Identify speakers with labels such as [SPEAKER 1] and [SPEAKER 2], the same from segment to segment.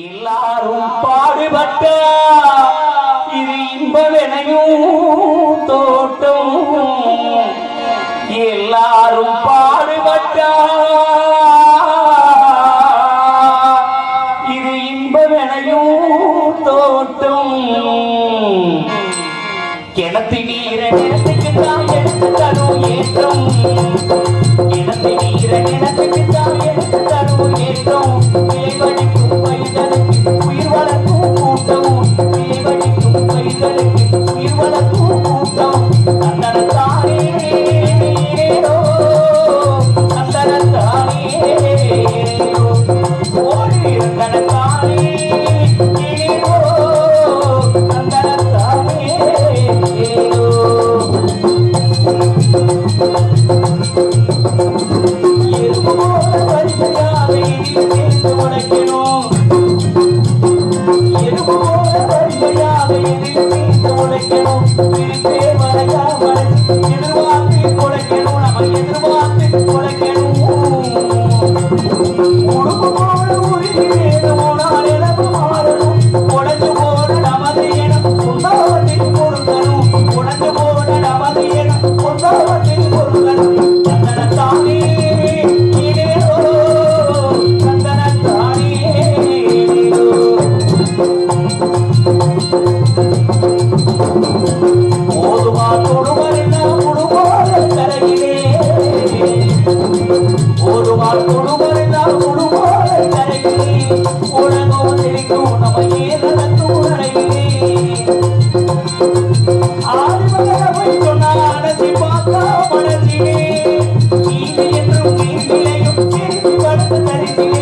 [SPEAKER 1] எல்லாரும் பாடுபட்ட இது இன்பமெனையும் தோட்டம். எல்லாரும் பாடுபட்ட இது இன்பமெனையும் தோட்டம். கிணத்து நீரை எடுத்துக்கிட்டான் எடுத்துக்கணும் ஏற்றம். Thank you. ஒரு வாழ் குழுமறை தான் குழுமாலை கரைக்கு உலகோ தெரிக்கும் நம்ம ஏதன தூரணைக்கு ஆதிபகரவை சொன்னால் அடைச்சி பார்த்தா மனசிலே நீதி என்றும் நீதிலையும் திருப்பி படுத்து தரிசிலே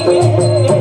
[SPEAKER 1] Yeah.